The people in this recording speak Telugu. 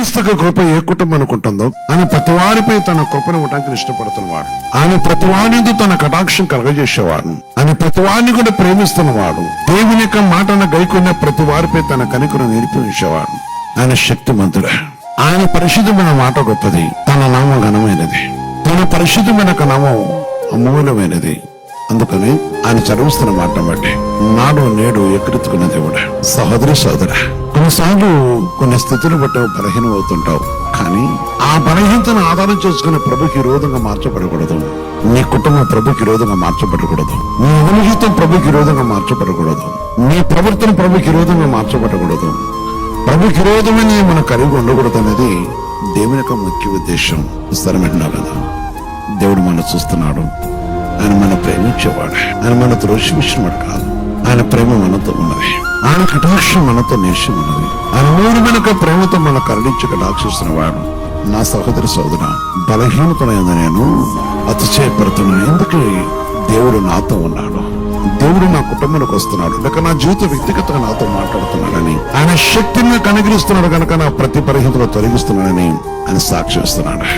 క్రీస్తుకు కృప ఏ కుటుంబానికి ఉంటుందో ఆయన ప్రతి వారిపై తన కృపను ఇవ్వడానికి ఇష్టపడుతున్నవాడు. ఆయన ప్రతి వారితో తన కటాక్షం కలగజేసేవాడు. ఆయన ప్రతి వారిని కూడా ప్రేమిస్తున్నవాడు. దేవుని యొక్క మాటను గైకున్న ప్రతి వారిపై తన కనికను నిలిపించేవాడు ఆయన శక్తిమంతుడు. ఆయన పరిశుద్ధమైన మాట గొప్పది. తన నామం ఘనమైనది. తన పరిశుద్ధమైన నామం అమూల్యమైనది. అందుకని ఆయన చదివిస్తున్న మాట బట్టి నాడు నేడు ఎక్కడెత్తుకున్న దేవుడు. సహోదరి సోదరా కొన్నిసార్లు కొన్ని స్థితులు బట్టి బలహీనం అవుతుంటావు కానీ ఆ బలహీనతను ఆధారం చేసుకుని ప్రభుకి విరోధంగా మార్చబడకూడదు. నీ కుటుంబం ప్రభుకి విరోధంగా మార్చబడకూడదు. నీ అనుహితం ప్రభుకి విరోధంగా మార్చబడకూడదు. నీ ప్రవర్తన ప్రభుకి విరోధంగా మార్చబడకూడదు. ప్రభుకి విరోధమని మనం కలిగి ఉండకూడదు అనేది దేవుని యొక్క ముఖ్య ఉద్దేశం. స్థిరమైన కదా. దేవుడు మనం చూస్తున్నాడు. ఆయన మన ప్రేమించేవాడు. ఆయన మన ద్రోషించినవాడు కాదు. ఆయన ప్రేమ మనతో ఉన్నది. ఆయన కటాక్షం మనతో నేషం ఉన్నది. ఆయన మూడు వెనుక ప్రేమతో మన కరుణించి కటాక్షిస్తున్నవాడు నా సహోదరి సోదర బలహీనతమైన నేను అతిశయపడుతున్నాను ఎందుకే దేవుడు నాతో ఉన్నాడు? దేవుడు నా కుటుంబానికి వస్తున్నాడు. లేక నా జీవిత వ్యక్తిగతంగా నాతో మాట్లాడుతున్నాడని ఆయన శక్తిని కనుగరిస్తున్నాడు కనుక నా ప్రతి పరిహితులు తొలగిస్తున్నాడని ఆయన సాక్షిస్తున్నాడు